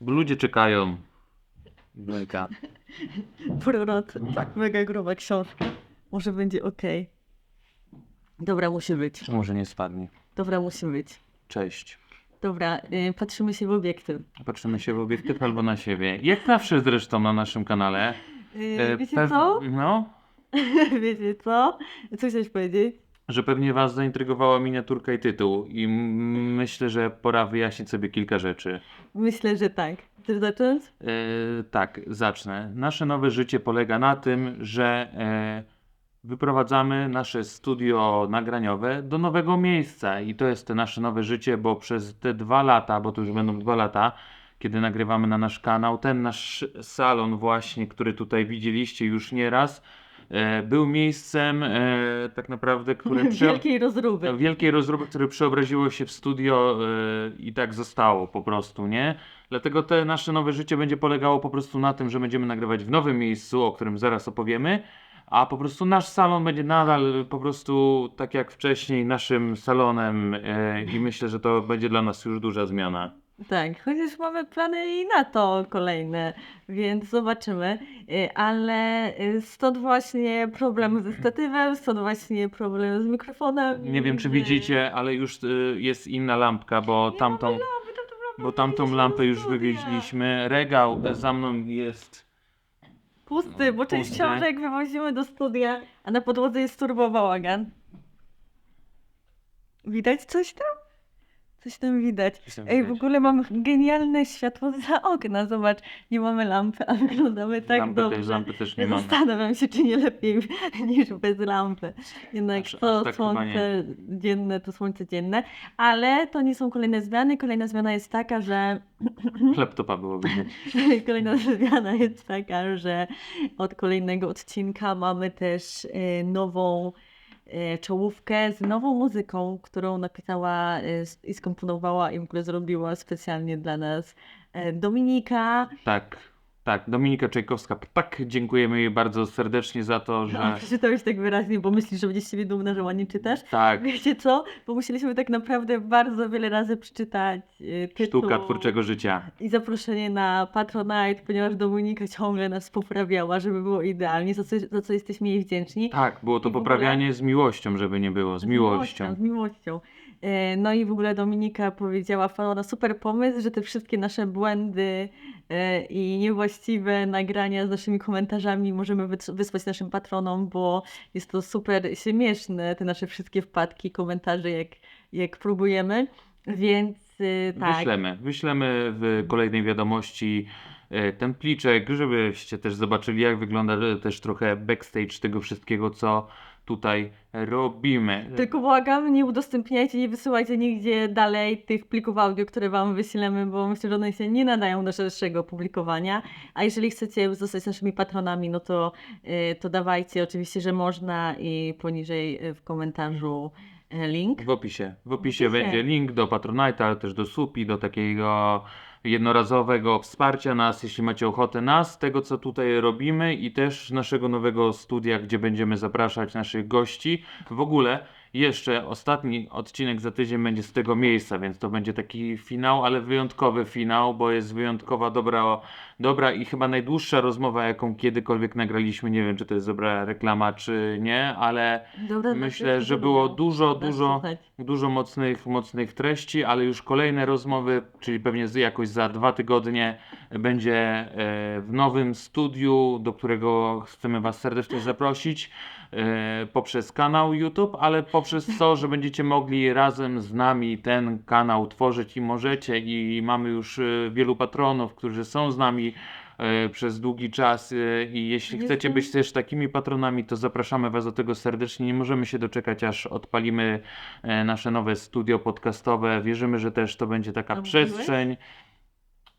Bo ludzie czekają. Mega. Prorok, tak, mega gruba książka. Może będzie okej. Dobra, musi być. Może nie spadnie. Dobra, musi być. Cześć. Dobra, y, patrzymy się w obiektyw. Patrzymy się w obiektyw albo na siebie. Jak zawsze zresztą na naszym kanale. Y, E, wiecie pew- co? No, wiecie co? Co chciałeś powiedzieć? Że pewnie Was zaintrygowała miniaturka i tytuł. I myślę, że pora wyjaśnić sobie kilka rzeczy. Myślę, że tak. Chcesz zacząć? E, tak, zacznę. Nasze nowe życie polega na tym, że e, wyprowadzamy nasze studio nagraniowe do nowego miejsca i to jest te nasze nowe życie, bo przez te dwa lata, bo to już będą dwa lata, kiedy nagrywamy na nasz kanał, ten nasz salon właśnie, który tutaj widzieliście już nieraz, e, był miejscem e, tak naprawdę, które przy- Wielkiej rozruby. wielkiej rozruby, które przeobraziło się w studio e, i tak zostało po prostu, nie? Dlatego te nasze nowe życie będzie polegało po prostu na tym, że będziemy nagrywać w nowym miejscu, o którym zaraz opowiemy, a po prostu nasz salon będzie nadal po prostu tak jak wcześniej naszym salonem e, i myślę, że to będzie dla nas już duża zmiana. Tak, chociaż mamy plany i na to kolejne, więc zobaczymy. Y, Ale y, stąd właśnie problem ze statywem, stąd właśnie problem z mikrofonem. Nie wiem, czy y, widzicie, ale już e, jest inna lampka, bo tamtą, Lampy, tamtą lampę bo tamtą lampę już wywieźliśmy. Regał za mną jest Pusty, bo część książek wywozimy do studia, a na podłodze jest turbo bałagan. Widać coś tam? Coś tam widać. Coś tam Ej, w widać. ogóle mam genialne światło za okna. Zobacz, nie mamy lampy, a wyglądamy tak lampy, dobrze. też, lampy też nie mamy. zastanawiam się, czy nie lepiej niż bez lampy. Jednak Aż- aż to tak chyba słońce dzienne, to słońce dzienne. Ale to nie są kolejne zmiany. Kolejna zmiana jest taka, że Laptopa było widać. Kolejna zmiana jest taka, że od kolejnego odcinka mamy też e, nową czołówkę z nową muzyką, którą napisała e, i skomponowała i w ogóle zrobiła specjalnie dla nas e, Dominika. Tak, tak, Dominika Czajkowska. Tak, dziękujemy jej bardzo serdecznie za to, że. No, przeczytałeś tak wyraźnie, bo myślisz, że będziesz z siebie dumna, że ładnie czytasz. Tak, Wiecie co? Bo musieliśmy tak naprawdę bardzo wiele razy przeczytać e, tytuł sztuka twórczego życia. i zaproszenie na Patronite, ponieważ Dominika ciągle nas poprawiała, żeby było idealnie, za co, za co jesteśmy jej wdzięczni. Tak, było to I w ogóle- poprawianie z miłością, żeby nie było, z miłością. Z miłością. E, No i w ogóle Dominika powiedziała, wpadła super pomysł, że te wszystkie nasze błędy e, i niewłaściwe nagrania z naszymi komentarzami możemy wys- wysłać naszym patronom, bo jest to super śmieszne, te nasze wszystkie wpadki, komentarze, jak, jak próbujemy. Więc e, tak. Wyślemy, wyślemy w kolejnej wiadomości templiczek, żebyście też zobaczyli, jak wygląda też trochę backstage tego wszystkiego, co tutaj robimy. Tylko błagam, nie udostępniajcie, nie wysyłajcie nigdzie dalej tych plików audio, które Wam wyślemy, bo myślę, że one się nie nadają do szerszego publikowania. A jeżeli chcecie zostać naszymi patronami, no to, y, to dawajcie, oczywiście, że można i poniżej y, w komentarzu y, link. W opisie. W opisie opisie. będzie link do Patronite'a, ale też do Supi, do takiego jednorazowego wsparcia nas, jeśli macie ochotę nas, tego co tutaj robimy i też naszego nowego studia, gdzie będziemy zapraszać naszych gości. W ogóle jeszcze ostatni odcinek za tydzień będzie z tego miejsca, więc to będzie taki finał, ale wyjątkowy finał, bo jest wyjątkowa dobra, dobra i chyba najdłuższa rozmowa, jaką kiedykolwiek nagraliśmy. Nie wiem, czy to jest dobra reklama, czy nie, ale Dobra, Myślę, że było dużo, dużo, dużo mocnych, mocnych treści, ale już kolejne rozmowy, czyli pewnie jakoś za dwa tygodnie będzie e, w nowym studiu, do którego chcemy Was serdecznie zaprosić e, poprzez kanał YouTube, ale poprzez to, że będziecie mogli razem z nami ten kanał tworzyć i możecie i mamy już e, wielu patronów, którzy są z nami e, przez długi czas e, i jeśli chcecie być też takimi patronami, to zapraszamy Was do tego serdecznie. Nie możemy się doczekać, aż odpalimy e, nasze nowe studio podcastowe. Wierzymy, że też to będzie taka przestrzeń.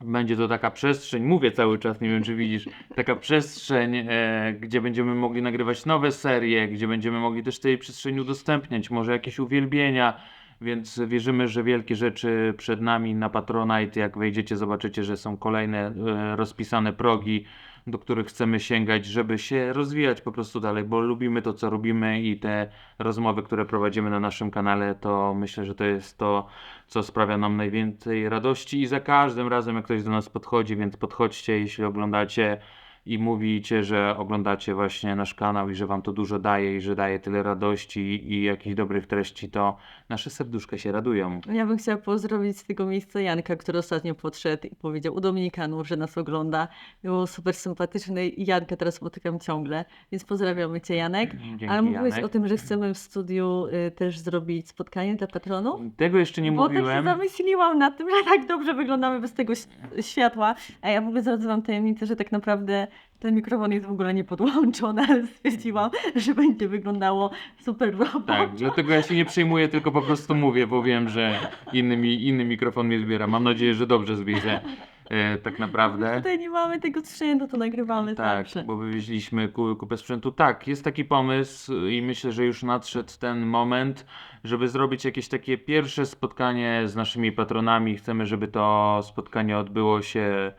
Będzie to taka przestrzeń, mówię cały czas, nie wiem czy widzisz, taka przestrzeń, e, gdzie będziemy mogli nagrywać nowe serie, gdzie będziemy mogli też tej przestrzeni udostępniać, może jakieś uwielbienia, więc wierzymy, że wielkie rzeczy przed nami na Patronite. Jak wejdziecie, zobaczycie, że są kolejne e, rozpisane progi do których chcemy sięgać, żeby się rozwijać po prostu dalej, bo lubimy to, co robimy i te rozmowy, które prowadzimy na naszym kanale, to myślę, że to jest to, co sprawia nam najwięcej radości i za każdym razem, jak ktoś do nas podchodzi, więc podchodźcie, jeśli oglądacie i mówicie, że oglądacie właśnie nasz kanał i że wam to dużo daje i że daje tyle radości i jakichś dobrych treści, to nasze serduszka się radują. Ja bym chciała pozdrowić z tego miejsca Janka, który ostatnio podszedł i powiedział u Dominikanów, że nas ogląda. Było super sympatyczne i Janka teraz spotykam ciągle, więc pozdrawiamy Cię Janek. Dzięki, Ale mówiłeś Janek. o tym, że chcemy w studiu y, też zrobić spotkanie dla patronów? Tego jeszcze nie Bo tak się mówiłem. zamyśliłam nad tym, że tak dobrze wyglądamy bez tego światła. A ja w ogóle zdradzę wam tajemnicę, że tak naprawdę ten mikrofon jest w ogóle niepodłączony, ale stwierdziłam, że będzie wyglądało super roboczo. Tak, dlatego ja się nie przejmuję, tylko po prostu mówię, bo wiem, że inny, inny mikrofon mnie zbiera. Mam nadzieję, że dobrze zbierze. E, tak naprawdę. Tutaj nie mamy tego sprzętu, to nagrywamy Tak, zawsze. bo wywieźliśmy ku- kupę sprzętu. Tak, jest taki pomysł i myślę, że już nadszedł ten moment, żeby zrobić jakieś takie pierwsze spotkanie z naszymi patronami. Chcemy, żeby to spotkanie odbyło się.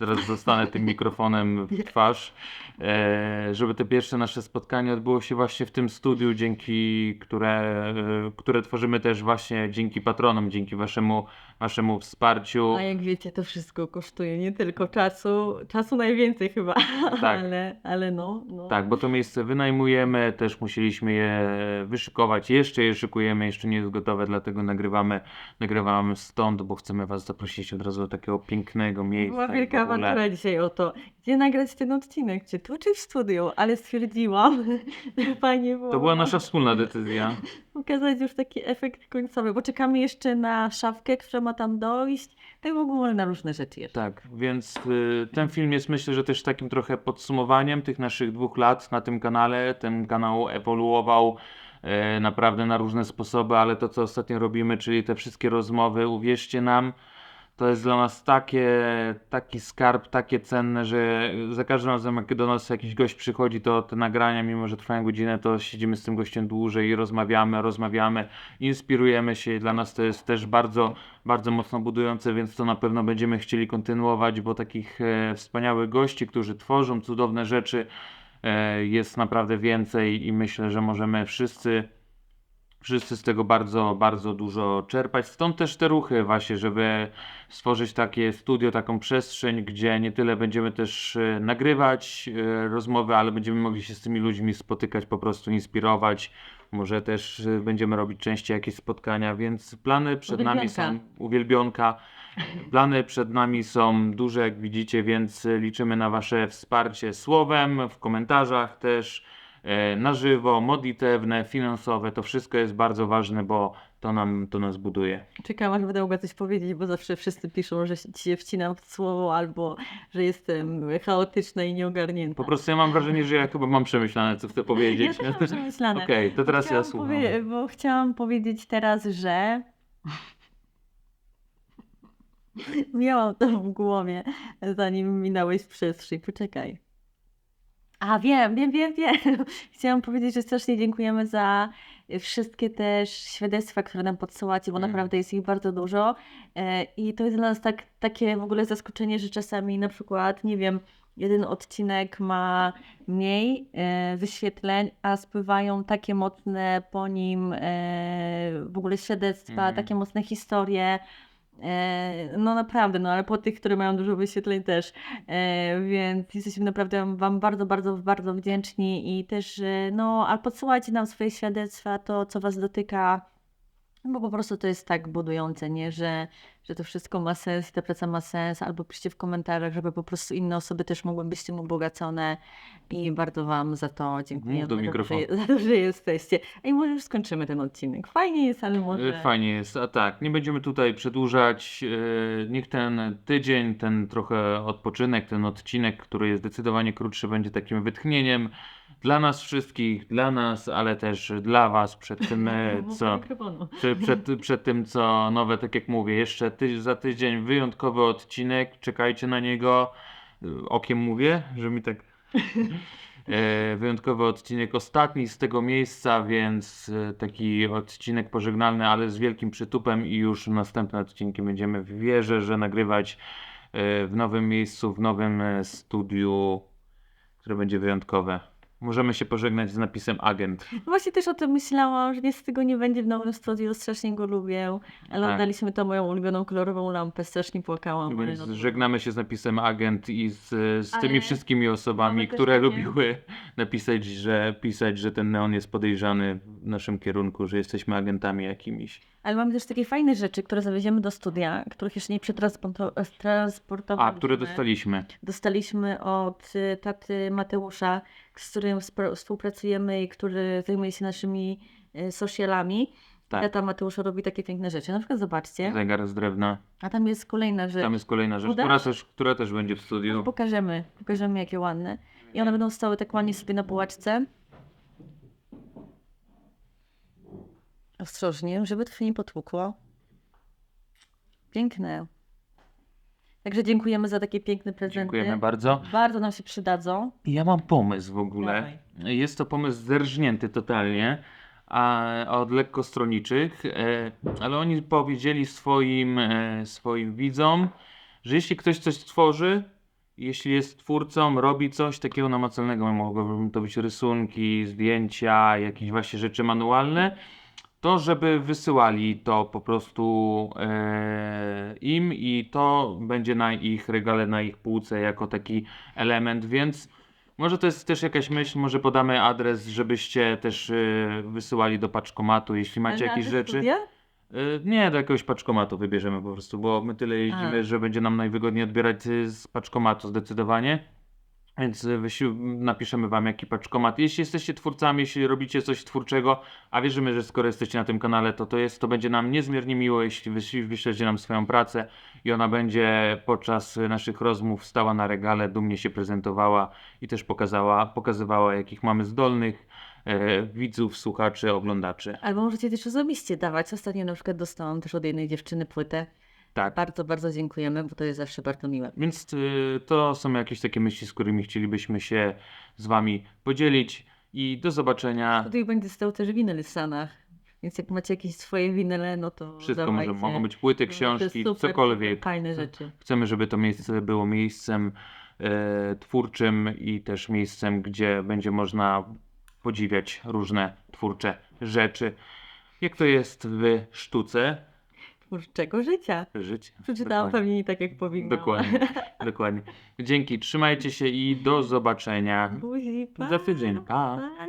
Zaraz zostanę tym mikrofonem w twarz. E, żeby te pierwsze nasze spotkanie odbyło się właśnie w tym studiu, dzięki które, e, które tworzymy też właśnie dzięki patronom, dzięki waszemu, waszemu wsparciu. A jak wiecie, to wszystko kosztuje nie tylko czasu, czasu najwięcej chyba, Tak. ale, ale no, no. Tak, bo to miejsce wynajmujemy, też musieliśmy je wyszykować, jeszcze je szykujemy, jeszcze nie jest gotowe, dlatego nagrywamy, nagrywamy stąd, bo chcemy Was zaprosić od razu do takiego pięknego miejsca. Była wielka awantura dzisiaj o to, gdzie nagrać ten odcinek, czy tu, czy w studiu, ale stwierdziłam, że fajnie było To była nasza wspólna decyzja. Pokazać już taki efekt końcowy, bo czekamy jeszcze na szafkę, która ma tam dojść, tak w ogóle na różne rzeczy jeszcze. Tak, więc y, ten film jest myślę, że też takim trochę podsumowaniem tych naszych dwóch lat na tym kanale. Ten kanał ewoluował e, naprawdę na różne sposoby, ale to co ostatnio robimy, czyli te wszystkie rozmowy, uwierzcie nam, to jest dla nas takie, taki skarb, takie cenne, że za każdym razem jak do nas jakiś gość przychodzi, to te nagrania, mimo że trwają godzinę, to siedzimy z tym gościem dłużej i rozmawiamy, rozmawiamy, inspirujemy się i dla nas to jest też bardzo, bardzo mocno budujące, więc to na pewno będziemy chcieli kontynuować, bo takich e, wspaniałych gości, którzy tworzą cudowne rzeczy, e, jest naprawdę więcej i myślę, że możemy wszyscy wszyscy z tego bardzo, bardzo dużo czerpać. Stąd też te ruchy właśnie, żeby stworzyć takie studio, taką przestrzeń, gdzie nie tyle będziemy też e, nagrywać e, rozmowy, ale będziemy mogli się z tymi ludźmi spotykać, po prostu inspirować. Może też e, będziemy robić częściej jakieś spotkania, więc plany przed nami są uwielbionka. Plany przed nami są duże, jak widzicie, więc liczymy na Wasze wsparcie słowem, w komentarzach też na żywo, modlitewne, finansowe. To wszystko jest bardzo ważne, bo to, nam, to nas buduje. Czekałam, aż będę mogła coś powiedzieć, bo zawsze wszyscy piszą, że ci się wcinam w słowo albo że jestem chaotyczna i nieogarnięta. Po prostu ja mam wrażenie, że ja chyba mam przemyślane, co chcę powiedzieć. Ja też mam przemyślane. Okej, to teraz ja słucham. powie- bo chciałam powiedzieć teraz, że miałam to w głowie, zanim minąłeś przestrzeń. Poczekaj. A wiem, wiem, wiem, wiem. Chciałam powiedzieć, że strasznie dziękujemy za wszystkie też świadectwa, które nam podsyłacie, bo Mm. naprawdę jest ich bardzo dużo. E, I to jest dla nas tak, takie w ogóle zaskoczenie, że czasami na przykład, nie wiem, jeden odcinek ma mniej e, wyświetleń, a spływają takie mocne po nim e, w ogóle świadectwa, Mhm. takie mocne historie. E, no naprawdę, no ale po tych, które mają dużo wyświetleń też. E, więc jesteśmy naprawdę Wam bardzo, bardzo, bardzo wdzięczni i też, e, no, ale podsyłajcie nam swoje świadectwa, to co Was dotyka, bo po prostu to jest tak budujące, nie? Że, że to wszystko ma sens i ta praca ma sens, albo piszcie w komentarzach, żeby po prostu inne osoby też mogły być tym ubogacone i bardzo Wam za to dziękuję. Mów do za, to, że, mikrofonu. za to, że jesteście. I może już skończymy ten odcinek. Fajnie jest, ale może... E, Fajnie jest, a tak, nie będziemy tutaj przedłużać. e, Niech ten tydzień, ten trochę odpoczynek, ten odcinek, który jest zdecydowanie krótszy, będzie takim wytchnieniem dla nas wszystkich, dla nas, ale też dla Was przed tym, e, co. mikrofonu. Przed, przed, tym, co nowe, tak jak mówię, jeszcze ty, za tydzień wyjątkowy odcinek, czekajcie na niego. Okiem mówię, że mi tak. E, wyjątkowy odcinek, ostatni z tego miejsca, więc e, taki odcinek pożegnalny, ale z wielkim przytupem i już następne odcinki będziemy w wierze, że nagrywać w nowym miejscu, w nowym e, studiu, które będzie wyjątkowe. Możemy się pożegnać z napisem agent. Właśnie też o tym myślałam, że niestety go nie będzie w nowym studiu, strasznie go lubię, ale Tak. oddaliśmy to moją ulubioną kolorową lampę, strasznie płakałam. no żegnamy się z napisem agent i z, z tymi Ale wszystkimi osobami, które lubiły napisać, że pisać, że ten neon jest podejrzany w naszym kierunku, że jesteśmy agentami jakimiś. Ale mamy też takie fajne rzeczy, które zawieziemy do studia, których jeszcze nie przetransportowaliśmy. A, które dostaliśmy. Dostaliśmy od y, taty Mateusza, z którym współpracujemy i który zajmuje się naszymi y, socialami. Tak. Tata Mateusza robi takie piękne rzeczy. Na przykład zobaczcie, Zegar z drewna. a tam jest kolejna rzecz. Tam jest kolejna rzecz, która też, która też będzie w studiu. Pokażemy, pokażemy jakie ładne. I one będą stały tak ładnie sobie na półeczce. Ostrożnie, żeby to się nie potłukło. Piękne. Także dziękujemy za takie piękne prezenty. Dziękujemy bardzo. Bardzo nam się przydadzą. Ja mam pomysł w ogóle. Dawaj. Jest to pomysł zerżnięty totalnie a, od lekkostroniczych, e, ale oni powiedzieli swoim, e, swoim widzom, że jeśli ktoś coś stworzy, jeśli jest twórcą, robi coś takiego namacalnego, mogą to być rysunki, zdjęcia, jakieś właśnie rzeczy manualne, to żeby wysyłali to po prostu e, im i to będzie na ich regale, na ich półce jako taki element, więc może to jest też jakaś myśl, może podamy adres, żebyście też e, wysyłali do paczkomatu, jeśli macie jakieś rzeczy. studia? Y, Nie, do jakiegoś paczkomatu wybierzemy po prostu, bo my tyle jeździmy, A. że będzie nam najwygodniej odbierać y, z paczkomatu zdecydowanie. Więc wysi- napiszemy wam jaki paczkomat. Jeśli jesteście twórcami, jeśli robicie coś twórczego, a wierzymy, że skoro jesteście na tym kanale, to to jest, to będzie nam niezmiernie miło, jeśli wyś- wyślecie nam swoją pracę i ona będzie podczas naszych rozmów stała na regale, dumnie się prezentowała i też pokazała, pokazywała jakich mamy zdolnych e, widzów, słuchaczy, oglądaczy. Albo możecie też osobiście dawać. Ostatnio na przykład dostałam też od jednej dziewczyny płytę. Tak. Bardzo, bardzo dziękujemy, bo to jest zawsze bardzo miłe. Więc y, to są jakieś takie myśli, z którymi chcielibyśmy się z Wami podzielić. I do zobaczenia. Tutaj będzie stał też winyl w Stanach. Więc jak macie jakieś swoje winyle, no to Wszystko dawajcie. może, mogą być płyty, No, książki, super, cokolwiek. Fajne rzeczy. Chcemy, żeby to miejsce było miejscem e, twórczym i też miejscem, gdzie będzie można podziwiać różne twórcze rzeczy. Jak to jest w sztuce Twórczego życia. życia? Przeczytałam Dokładnie. pewnie nie tak jak powinnam. Dokładnie, dokładnie. Dzięki, trzymajcie się i do zobaczenia Buzi, pa, za tydzień. Pa. pa.